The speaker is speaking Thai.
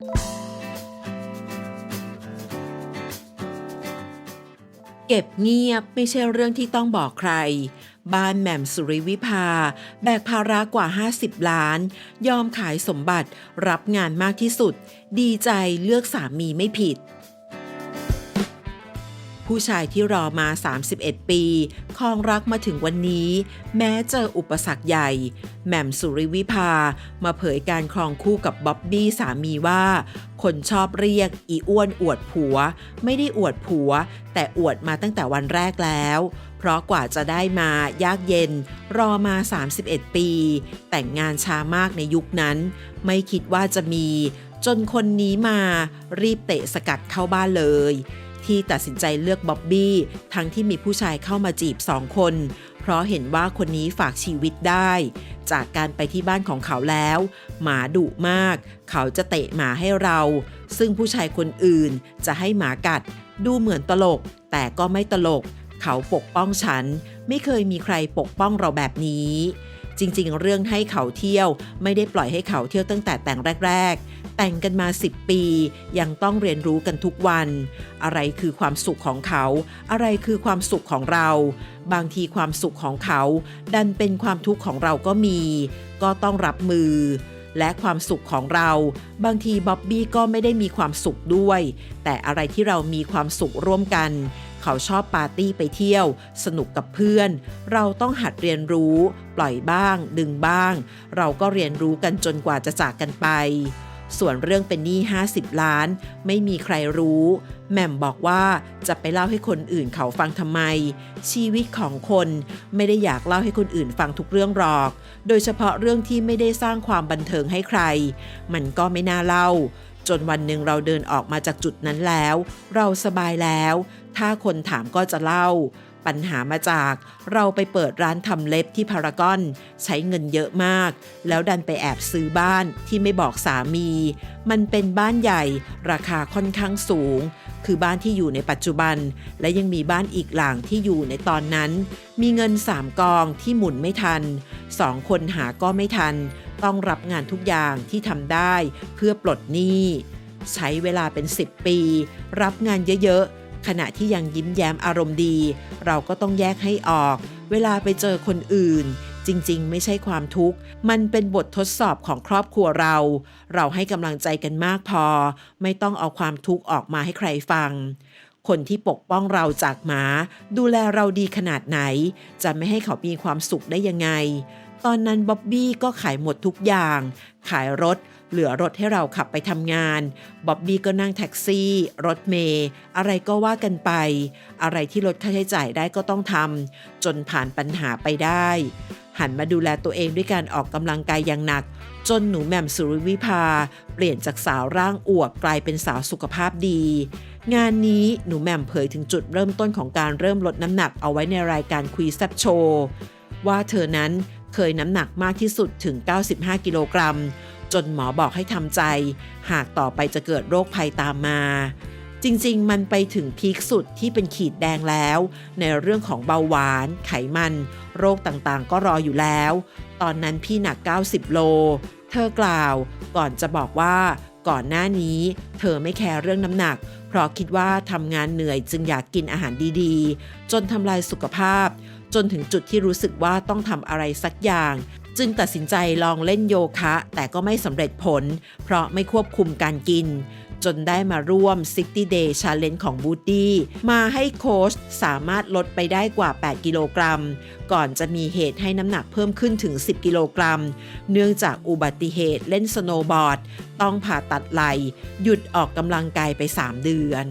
เก็บเงียบไม่ใช่เรื่องที่ต้องบอกใคร บ้านแหม่มสุริวิภา แบกภาระกว่า 50 ล้าน ยอมขายสมบัติรับงานมากที่สุด ดีใจเลือกสามีไม่ผิด ผู้ชายที่รอมา 31 ปีครองรักมาถึงวันนี้ แม้เจออุปสรรคใหญ่ แหม่มสุริวิภา มาเผยการครองคู่กับบ๊อบบี้สามีว่า คนชอบเรียกอีอ้วนอวดผัว ไม่ได้อวดผัว แต่อวดมาตั้งแต่วันแรกแล้ว เพราะกว่าจะได้มายากเย็น รอมา 31 ปี แต่งงานช้ามากในยุคนั้น ไม่คิดว่าจะมี จนคนนี้มารีบเตะสกัดเข้าบ้านเลย ที่ตัดสินใจเลือกบ๊อบบี้ทั้งที่มีผู้ชายเข้ามาจีบสองคน เพราะเห็นว่าคนนี้ฝากชีวิตได้ จากการไปที่บ้านของเขาแล้ว หมาดุมาก เขาจะเตะหมาให้เรา ซึ่งผู้ชายคนอื่นจะให้หมากัด ดูเหมือนตลก แต่ก็ไม่ตลก เขาปกป้องฉัน ไม่เคยมีใครปกป้องเราแบบนี้ จริงๆ เรื่องให้เขาเที่ยว ไม่ได้ปล่อยให้เขาเที่ยวตั้งแต่แต่งแรก ๆ แต่งกันมา 10 ปี ยังต้องเรียนรู้กันทุกวัน อะไรคือความสุขของเขา อะไรคือความสุขของเรา บางทีความสุขของเขา ดันเป็นความทุกข์ของเราก็มี ก็ต้องรับมือและความสุขของเรา บางทีบ๊อบบี้ก็ไม่ได้มีความสุขด้วย แต่อะไรที่เรามีความสุขร่วมกัน เขาชอบปาร์ตี้ไปเที่ยว สนุกกับเพื่อน เราต้องหัดเรียนรู้ ปล่อยบ้าง ดึงบ้าง เราก็เรียนรู้กันจนกว่าจะจากกันไป ส่วนเรื่องเป็นหนี้ 50 ล้าน ไม่มีใครรู้แหม่มบอกว่าจะไปเล่าให้คนอื่นเขาฟังทำไม ชีวิตของคนไม่ได้อยากเล่าให้คนอื่นฟังทุกเรื่องหรอก โดยเฉพาะเรื่องที่ไม่ได้สร้างความบันเทิงให้ใคร มันก็ไม่น่าเล่า จนวันหนึ่งเราเดินออกมาจากจุดนั้นแล้ว เราสบายแล้ว ถ้าคนถามก็จะเล่า ปัญหามาจากเราไปเปิดร้านทำเล็บที่พารากอน ใช้เงินเยอะมาก แล้วดันไปแอบซื้อบ้านที่ไม่บอกสามี มันเป็นบ้านใหญ่ ราคาค่อนข้างสูง คือบ้านที่อยู่ในปัจจุบัน และยังมีบ้านอีกหลังที่อยู่ในตอนนั้น มีเงินสามกองที่หมุนไม่ทันสองคนหาก็ไม่ทัน ต้องรับงานทุกอย่างที่ทำได้ เพื่อปลดหนี้ใช้เวลาเป็น 10 ปี รับงานเยอะๆ ขณะที่ยังยิ้มแย้มอารมณ์ดี เราก็ต้องแยกให้ออก เวลาไปเจอคนอื่น จริงๆ ไม่ใช่ความทุกข์ มันเป็นบททดสอบของครอบครัวเรา เราให้กำลังใจกันมากพอ ไม่ต้องเอาความทุกข์ออกมาให้ใครฟังคนที่ปกป้องเราจากหมา ดูแลเราดีขนาดไหน จะไม่ให้เขามีความสุขได้ยังไง ตอนนั้นบ๊อบบี้ก็ขายหมดทุกอย่าง ขายรถ เหลือรถให้เราขับไปทำงานบ๊อบบี้ก็นั่งแท็กซี่ รถเมย์อะไรก็ว่ากันไป อะไรที่ลดค่าใช้จ่ายได้ก็ต้องทำจนผ่านปัญหาไปได้ หันมาดูแลตัวเองด้วยการออกกำลังกายอย่างหนัก จนหนูแหม่มสุริวิภา เปลี่ยนจากสาวร่างอวบกลายเป็นสาวสุขภาพดี งานนี้หนูแหม่มเผยถึงจุดเริ่มต้นของการเริ่มลดน้ำหนักเอาไว้ในรายการคุยแซบโชว์ว่าเธอนั้นเคยน้ำหนักมากที่สุดถึง 95 กิโลกรัม จนหมอบอกให้ทำใจ หากต่อไปจะเกิดโรคภัยตามมา จริงๆ มันไปถึงพีคสุดที่เป็นขีดแดงแล้ว ในเรื่องของเบาหวาน ไขมัน โรคต่างๆ ก็รออยู่แล้ว ตอนนั้นพี่หนัก 90 โล เธอกล่าวก่อนจะบอกว่าก่อนหน้านี้ เธอไม่แคร์เรื่องน้ำหนัก เพราะคิดว่าทำงานเหนื่อยจึงอยากกินอาหารดีๆ จนทำลายสุขภาพ จนถึงจุดที่รู้สึกว่าต้องทำอะไรสักอย่าง จึงตัดสินใจลองเล่นโยคะ แต่ก็ไม่สำเร็จผล เพราะไม่ควบคุมการกิน จนได้มาร่วม 60 Day Challenge ของ Woody มาให้โค้ชสามารถลดไปได้กว่า 8 กิโลกรัม ก่อนจะมีเหตุให้น้ำหนักเพิ่มขึ้นถึง 10 กิโลกรัม เนื่องจากอุบัติเหตุเล่นสโนว์บอร์ด ต้องผ่าตัดไหล่หยุดออกกำลังกายไป 3 เดือน